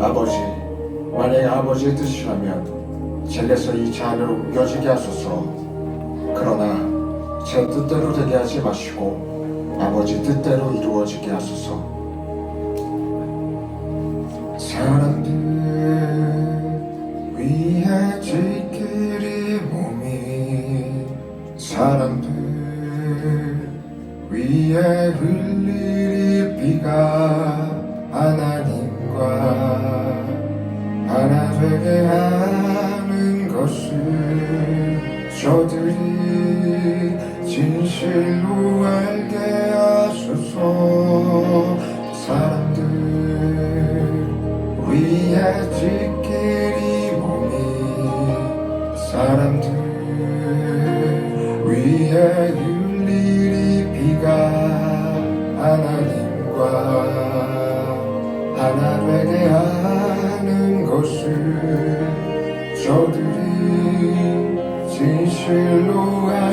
아버지, 만약 아버지의 뜻이라면 제게서 이 잔을 옮겨지게 하소서. 그러나 제 뜻대로 되게 하지 마시고 아버지 뜻대로 이루어지게 하소서. 사람들 위해 지키리 몸이 사람들 위에 흘리리 비가 진실로 알게 하소서. 사람들 위에 지키리 몸이 사람들 위에 흘리리 비가 하나님과 하나 되게 하는 것을 진실로 알게 하소서